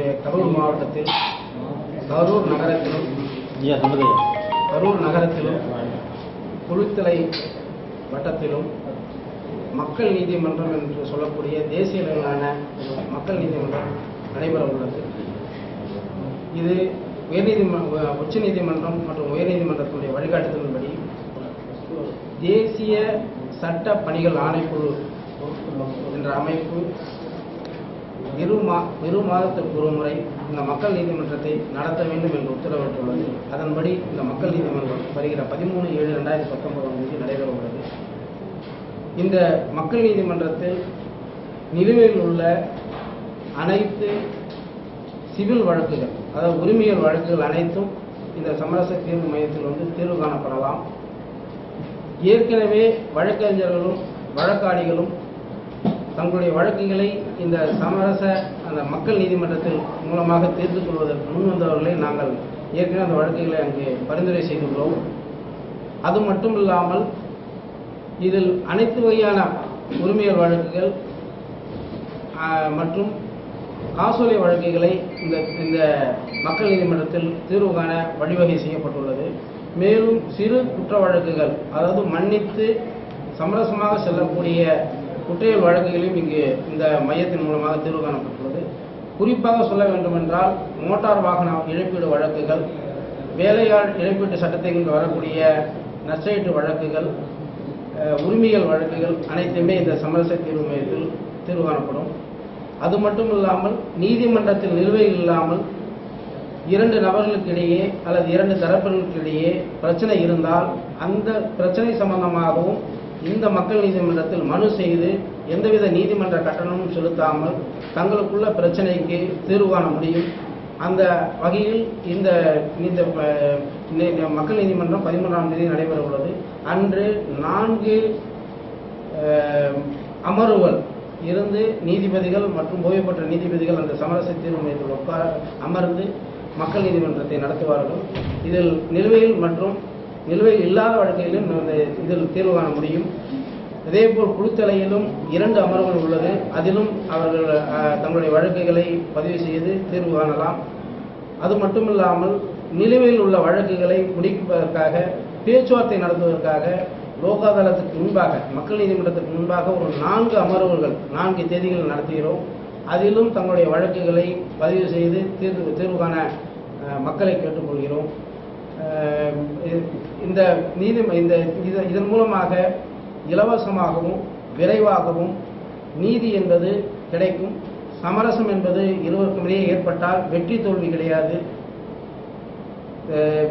நம்முடைய கரூர் மாவட்டத்தில் கரூர் நகரத்திலும் கரூர் நகரத்திலும் குளித்தலை வட்டத்திலும் மக்கள் நீதிமன்றம் என்று சொல்லக்கூடிய தேசிய அளவிலான மக்கள் நீதிமன்றம் நடைபெற உள்ளது. இது உயர்நீதிமன்ற உச்ச நீதிமன்றம் மற்றும் உயர்நீதிமன்றத்தினுடைய வழிகாட்டுதலின்படி தேசிய சட்ட பணிகள் ஆணைக்குழு என்ற அமைப்பு இரு மா இரு மாதத்திற்கு ஒரு முறை இந்த மக்கள் நீதிமன்றத்தை நடத்த வேண்டும் என்று உத்தரவிட்டுள்ளது. அதன்படி இந்த மக்கள் நீதிமன்றம் வருகிற பதிமூணு ஏழு ரெண்டாயிரத்தி பத்தொன்பதாம் தேதி நடைபெற உள்ளது இந்த மக்கள் நீதிமன்றத்தில் நிலுவையில் உள்ள அனைத்து சிவில் வழக்குகள் அதாவது உரிமையல் வழக்குகள் அனைத்தும் இந்த சமரச தீர்வு மையத்தில் வந்து தீர்வு காணப்படலாம். ஏற்கனவே வழக்கறிஞர்களும் வழக்காடிகளும் தங்களுடைய வழக்குகளை இந்த சமரச அந்த மக்கள் நீதிமன்றத்தில் மூலமாக தீர்த்து கொள்வதற்கு முன் வந்தவர்களை நாங்கள் ஏற்கனவே அந்த வழக்குகளை அங்கே பரிந்துரை செய்துள்ளோம். அது மட்டும் இல்லாமல் இதில் அனைத்து வகையான உரிமையல் வழக்குகள் மற்றும் காசோலை வழக்குகளை இந்த இந்த மக்கள் நீதிமன்றத்தில் தீர்வு காண வழிவகை செய்யப்பட்டுள்ளது. மேலும் சிறு குற்ற வழக்குகள் அதாவது மன்னித்து சமரசமாக செல்லக்கூடிய குற்றவியல் வழக்குகளையும் இங்கு இந்த மையத்தின் மூலமாக தீர்வு காணப்பட்டுள்ளது. குறிப்பாக சொல்ல வேண்டுமென்றால் மோட்டார் வாகன இழப்பீடு வழக்குகள் வேலையாள் இழப்பீட்டு சட்டத்தின் கீழ் வரக்கூடிய நஷ்டஈட்டு வழக்குகள் உரிமைகள் வழக்குகள் அனைத்துமே இந்த சமரச தீர்வு மையத்தில் தீர்வு காணப்படும். அது மட்டும் இல்லாமல் நீதிமன்றத்தில் நிலுவையில் இல்லாமல் இரண்டு நபர்களுக்கு இடையே அல்லது இரண்டு தரப்பினருக்கு இடையே பிரச்சனை இருந்தால் அந்த பிரச்சனை சம்பந்தமாகவும் இந்த மக்கள் நீதிமன்றத்தில் மனு செய்து எந்தவித நீதிமன்ற கட்டணமும் செலுத்தாமல் தங்களுக்குள்ள பிரச்சனைக்கு தீர்வு காண முடியும். அந்த வகையில் இந்த இந்த மக்கள் நீதிமன்றம் பதிமூன்றாம் தேதி நடைபெற உள்ளது அன்று நான்கு அமர்வுகள் இருந்து நீதிபதிகள் மற்றும் ஓய்வு பெற்ற நீதிபதிகள் அந்த சமரச தீர்வு மையத்தில் உட்கார அமர்ந்து மக்கள் நீதிமன்றத்தை நடத்துவார்கள். இதில் நிலுவையில் மற்றும் நிலுவையில் இல்லாத வழக்கிலும் இந்த இதில் தீர்வு காண முடியும். இதேபோல் குழுத்தலையிலும் இரண்டு அமர்வுகள் உள்ளது. அதிலும் அவர்கள் தங்களுடைய வழக்குகளை பதிவு செய்து தீர்வு காணலாம். அது மட்டுமில்லாமல் நிலுவையில் உள்ள வழக்குகளை முடிப்பதற்காக பேச்சுவார்த்தை நடத்துவதற்காக லோக் அதாலத்துக்கு முன்பாக மக்கள் நீதிமன்றத்துக்கு முன்பாக ஒரு நான்கு அமர்வுகள் நான்கு தேதிகள் நடத்துகிறோம். அதிலும் தங்களுடைய வழக்குகளை பதிவு செய்து தீர்வு தீர்வு காண மக்களை கேட்டுக்கொள்கிறோம். இந்த நீதி இந்த இது- இதன் மூலமாக இலவசமாகவும் விரைவாகவும் நீதி என்பது கிடைக்கும். சமரசம் என்பது இருவருக்கும் இடையே ஏற்பட்டால் வெற்றி தோல்வி கிடையாது.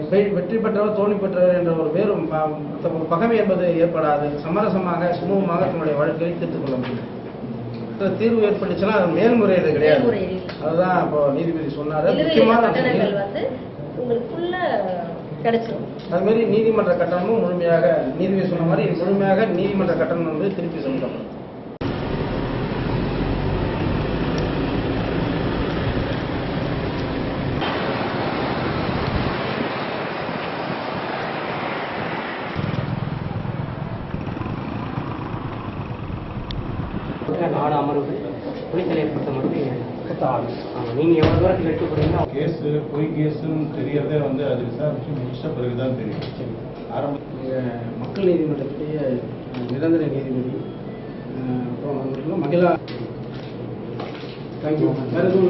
வெற்றி பெற்றவர் தோல்வி பெற்றவர் என்ற ஒரு வேறு ப- ஒரு பகமை என்பது ஏற்படாது. சமரசமாக சுமூகமாக தன்னுடைய வழக்கை தீர்த்துக் கொள்ள முடியும். தீர்வு ஏற்பட்டுச்சுன்னா அது மேல்முறையீடு கிடையாது. அதுதான் இப்போ நீதிபதி சொன்னாரு. முக்கியமான கிடைச்சிரும். அது மாதிரி நீதிமன்ற கட்டணமும் முழுமையாக நீதிபதி சொன்ன மாதிரி முழுமையாக நீதிமன்ற கட்டணம் வந்து திருப்பி செலுத்தப்படும். நாலு அமர்வு புலித்தலை பொறுத்த மட்டும் நீங்கள் எவ்வளோ தூரத்துக்கு எடுத்து போகிறீங்களோ கேஸ் பொய் கேஸுன்னு தெரியறதே வந்து அது விசாரிச்சு முடிச்ச தெரியும். ஆரம்ப மக்கள் நீதிமன்றத்துடைய நிரந்தர நீதிபதி அப்புறம் மகிழா தேங்க்யூ வேறு எதுவும்